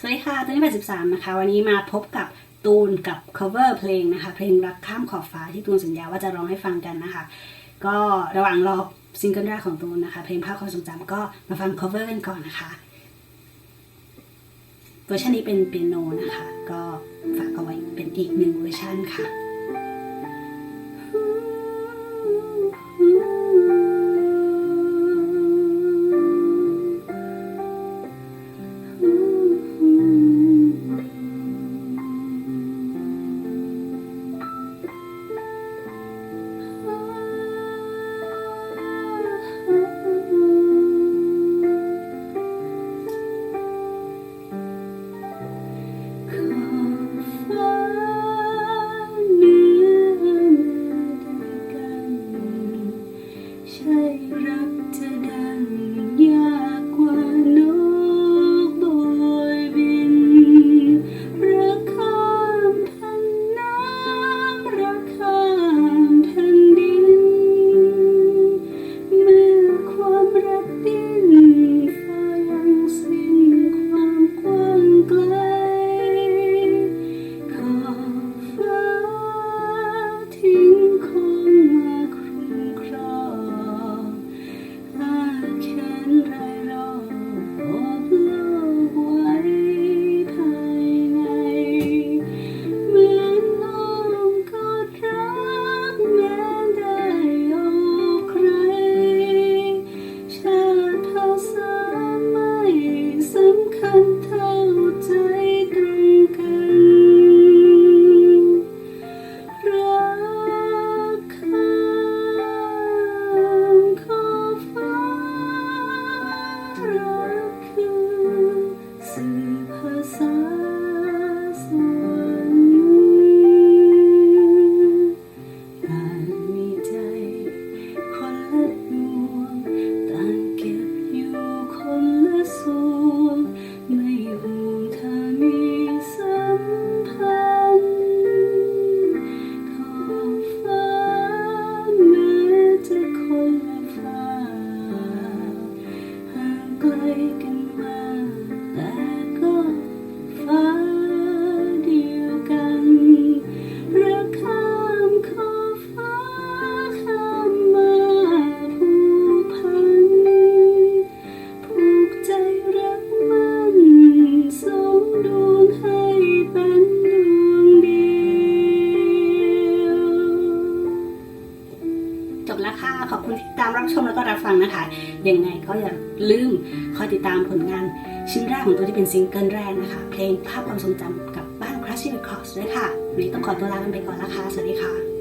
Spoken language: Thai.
สวัสดีค่ะตอนที่83นะคะ วันนี้มาพบกับตูนกับ cover เพลงนะคะ เพลงรักข้ามขอบฟ้าที่ตูนสัญญาว่าจะร้องให้ฟังกันนะคะ ก็ระหว่างรอซิงเกิลแรกของตูนนะคะ เพลงภาพความทรงจำก็มาฟัง cover กันก่อนนะคะเวอร์ชันนี้เป็นเปียโนนะคะ ก็ฝากเอาไว้เป็นอีกหนึ่งเวอร์ชันค่ะ ห่ ติดตามรับชมแล้วก็รับฟังนะคะยังไงก็อย่าลืมคอยติดตามผลงานชิ้นแรกของตัวที่เป็นซิงเกิลแรกนะคะ เพลงภาพความทรงจำกับบ้าน Crush Records ด้วยค่ะวันนี้ต้องขอตัวลากันไปก่อนละค่ะสวัสดีค่ะ